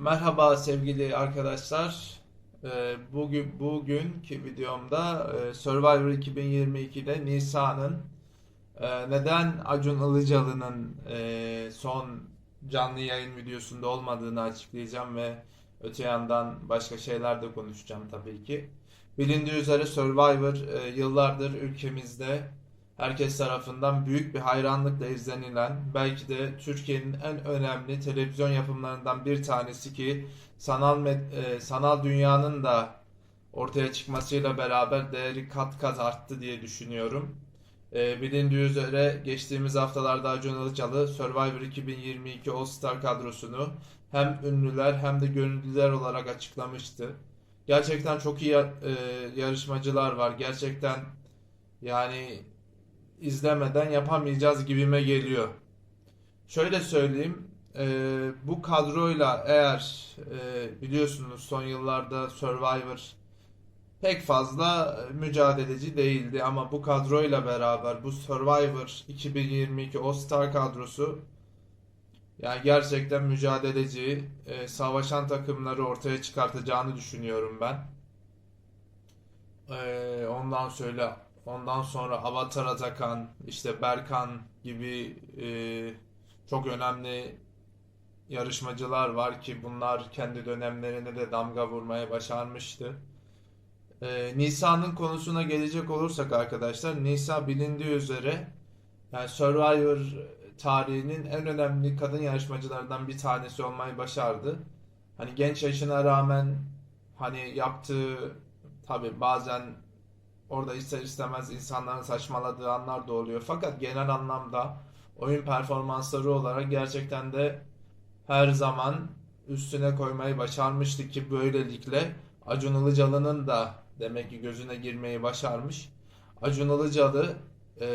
Merhaba sevgili arkadaşlar. Ee, Bugün bugünkü videomda e, Survivor 2022'de Nisa'nın e, neden Acun Ilıcalı'nın e, son canlı yayın videosunda olmadığını açıklayacağım ve öte yandan başka şeyler de konuşacağım tabii ki. Bilindiği üzere Survivor yıllardır ülkemizde herkes tarafından büyük bir hayranlıkla izlenilen, belki de Türkiye'nin en önemli televizyon yapımlarından bir tanesi ki sanal e, sanal dünyanın da ortaya çıkmasıyla beraber değeri kat kat arttı diye düşünüyorum. E, bilindiği üzere geçtiğimiz haftalarda Acun Ilıcalı Survivor 2022 All Star kadrosunu hem ünlüler hem de gönüllüler olarak açıklamıştı. Gerçekten çok iyi e, yarışmacılar var. Gerçekten yani izlemeden yapamayacağız gibime geliyor. Şöyle söyleyeyim, e, bu kadroyla eğer e, biliyorsunuz son yıllarda Survivor pek fazla mücadeleci değildi ama bu kadroyla beraber bu Survivor 2022 All Star kadrosu yani gerçekten mücadeleci, e, savaşan takımları ortaya çıkartacağını düşünüyorum ben. E, ondan söyle Ondan sonra Avatar Atakan, işte Berkan gibi e, çok önemli yarışmacılar var ki bunlar kendi dönemlerine de damga vurmaya başarmıştı. E, Nisa'nın konusuna gelecek olursak arkadaşlar, Nisa bilindiği üzere yani Survivor tarihinin en önemli kadın yarışmacılarından bir tanesi olmayı başardı. Hani genç yaşına rağmen hani yaptığı tabii bazen Orada ister istemez insanların saçmaladığı anlar da oluyor. Fakat genel anlamda oyun performansları olarak gerçekten de her zaman üstüne koymayı başarmıştı ki böylelikle Acun Ilıcalı'nın da demek ki gözüne girmeyi başarmış. Acun Ilıcalı e,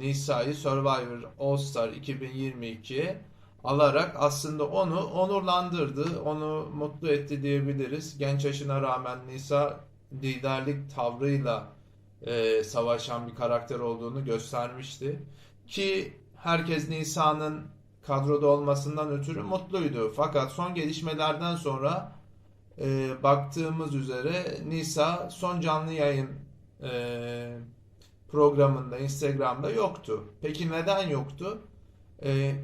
Nisa'yı Survivor All Star 2022'ye alarak aslında onu onurlandırdı, onu mutlu etti diyebiliriz. Genç yaşına rağmen Nisa liderlik tavrıyla e, savaşan bir karakter olduğunu göstermişti. Ki herkes Nisa'nın kadroda olmasından ötürü mutluydu. Fakat son gelişmelerden sonra e, baktığımız üzere Nisa son canlı yayın e, programında Instagram'da yoktu. Peki neden yoktu? E,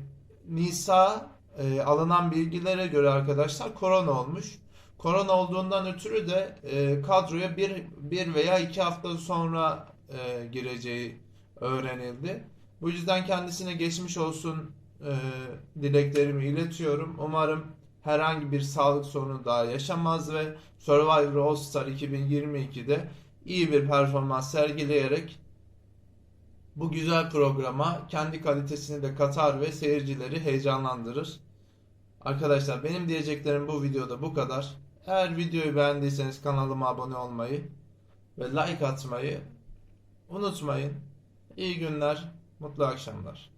Nisa e, alınan bilgilere göre arkadaşlar korona olmuş. Korona olduğundan ötürü de e, kadroya bir, bir veya iki hafta sonra e, gireceği öğrenildi. Bu yüzden kendisine geçmiş olsun e, dileklerimi iletiyorum. Umarım herhangi bir sağlık sorunu daha yaşamaz ve Survivor All Star 2022'de iyi bir performans sergileyerek bu güzel programa kendi kalitesini de katar ve seyircileri heyecanlandırır. Arkadaşlar benim diyeceklerim bu videoda bu kadar. Eğer videoyu beğendiyseniz kanalıma abone olmayı ve like atmayı unutmayın. İyi günler, mutlu akşamlar.